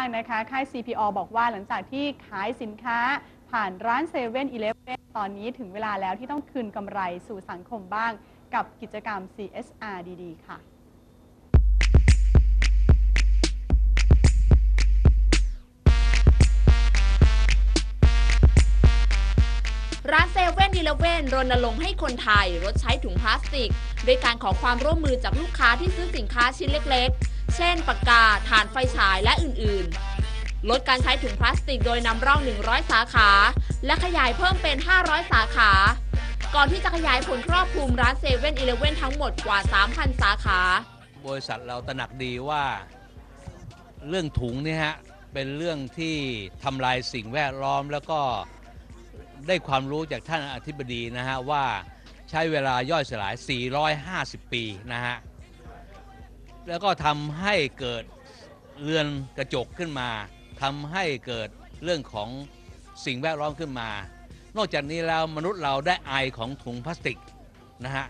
างนะคะ ค่าย CPO บอกว่าหลังจากที่ขายสินค้าผ่านร้าน7 e เ e ่ e อตอนนี้ถึงเวลาแล้วที่ต้องคืนกำไรสู่สังคมบ้างกับกิจกรรม CSR ดีๆ ค่ะ ร้านเซเว่นดีเลเว่นรณรงค์ให้คนไทยลดใช้ถุงพลาสติกโดยการขอความร่วมมือจากลูกค้าที่ซื้อสินค้าชิ้นเล็กๆ เช่นปากกาถ่านไฟฉายและอื่นๆ ลดการใช้ถุงพลาสติกโดยนำร่อง 100 สาขา และขยายเพิ่มเป็น 500 สาขา ก่อนที่จะขยายผลครอบคลุมร้านเซเว่นอีเลเว่นทั้งหมดกว่า 3,000 สาขา บริษัทเราตระหนักดีว่าเรื่องถุงเนี่ยฮะเป็นเรื่องที่ทำลายสิ่งแวดล้อมแล้วก็ได้ความรู้จากท่านอธิบดีนะฮะว่าใช้เวลาย่อยสลาย 450 ปีนะฮะ แล้วก็ทำให้เกิดเรือนกระจกขึ้นมาทำให้เกิดเรื่องของสิ่งแวดล้อมขึ้นมา นอกจากนี้แล้วมนุษย์เราได้ไอของถุงพลาสติกนะฮะ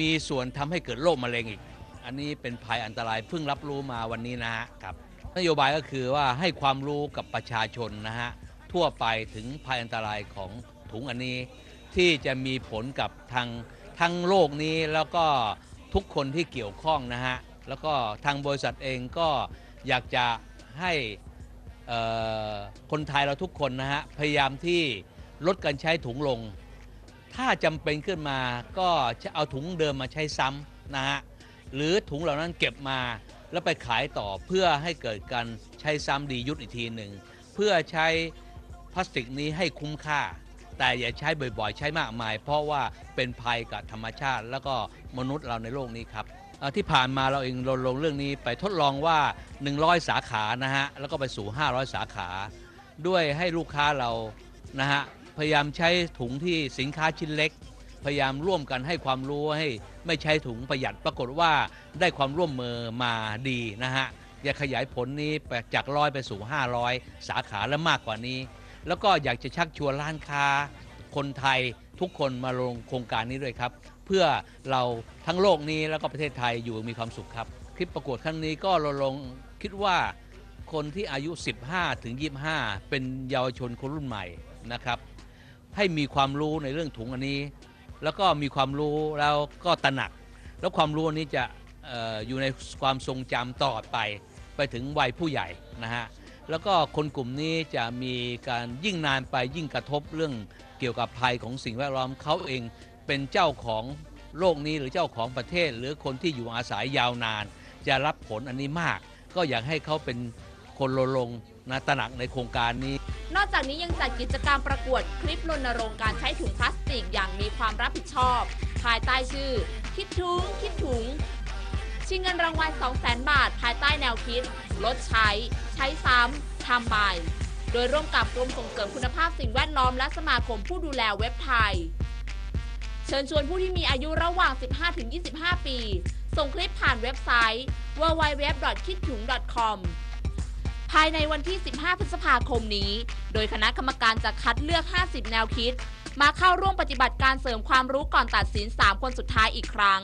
มีส่วนทำให้เกิดโรคมะเร็งอีก อันนี้เป็นภัยอันตรายเพิ่งรับรู้มาวันนี้นะฮะครับนโยบายก็คือว่าให้ความรู้กับประชาชนนะฮะทั่วไปถึงภัยอันตรายของถุงอันนี้ ที่จะมีผลกับทางทั้งโลกนี้แล้วก็ทุกคนที่เกี่ยวข้องนะฮะ แล้วก็ทางบริษัทเองก็อยากจะให้คนไทยเราทุกคนนะฮะพยายามที่ลดการใช้ถุงลง ถ้าจำเป็นขึ้นมาก็จะเอาถุงเดิมมาใช้ซ้ำนะฮะหรือถุงเหล่านั้นเก็บมาแล้วไปขายต่อเพื่อให้เกิดการใช้ซ้ำดียุทธอีกทีหนึ่งเพื่อใช้พลาสติกนี้ให้คุ้มค่า แต่อย่าใช้บ่อยๆ ใช้มากมาย เพราะว่าเป็นภัยกับธรรมชาติ แล้วก็มนุษย์เราในโลกนี้ครับ ที่ผ่านมาเราเองรณรงค์เรื่องนี้ไปทดลองว่า 100 สาขานะฮะแล้วก็ไปสู่ 500 สาขา ด้วยให้ลูกค้าเรานะฮะพยายามใช้ถุงที่สินค้าชิ้นเล็ก พยายามร่วมกันให้ความรู้ให้ไม่ใช้ถุงประหยัดปรากฏว่าได้ความร่วมมือมาดีนะฮะอยากขยายผลนี้จากร้อยไปสู่ 500 สาขาและมากกว่านี้ แล้วก็อยากจะชักชวนร้านค้าคนไทย ทุกคนมาลงโครงการนี้ด้วยครับ เพื่อเราทั้งโลกนี้แล้วก็ประเทศไทยอยู่มีความสุขครับ คลิปประกวดครั้งนี้ก็เราลงคิดว่าคนที่อายุ 15 ถึง 25 เป็นเยาวชนคนรุ่นใหม่นะครับ ให้มีความรู้ในเรื่องถุงอันนี้ แล้วก็มีความรู้แล้วก็ตระหนัก แล้วความรู้อันนี้จะอออยู่ในความทรงจำต่อไป ไปถึงวัยผู้ใหญ่นะฮะแล้วก็คนกลุ่มนี้จะมีการยิ่งนานไปยิ่งกระทบเรื่อง เกี่ยวกับภัยของสิ่งแวดล้อมเขาเองเป็นเจ้าของโลกนี้หรือเจ้าของประเทศ หรือคนที่อยู่อาศัยยาวนาน จะรับผลอันนี้มาก ก็อยากให้เขาเป็นคนรณรงนะตระหนักในโครงการนี้ นอกจากนี้ยังจัดกิจกรรมประกวดคลิปรณรงค์การใช้ถุงพลาสติกอย่างมีความรับผิดชอบ ภายใต้ชื่อ คิดถุง คิดถุง ชิงเงินรางวัล 200,000 บาท ภายใต้แนวคิด ลดใช้ ใช้ซ้ำทำใหม่ โดยร่วมกับกรมส่งเสริมคุณภาพสิ่งแวดล้อมและสมาคมผู้ดูแลเว็บไทย เชิญชวนผู้ที่มีอายุระหว่าง 15-25 ปี ส่งคลิปผ่านเว็บไซต์ www.kidthung.com ภายในวันที่ 15 พฤษภาคมนี้ โดยคณะกรรมการจะคัดเลือก 50 แนวคิด มาเข้าร่วมปฏิบัติการเสริมความรู้ก่อนตัดสิน 3 คนสุดท้ายอีกครั้ง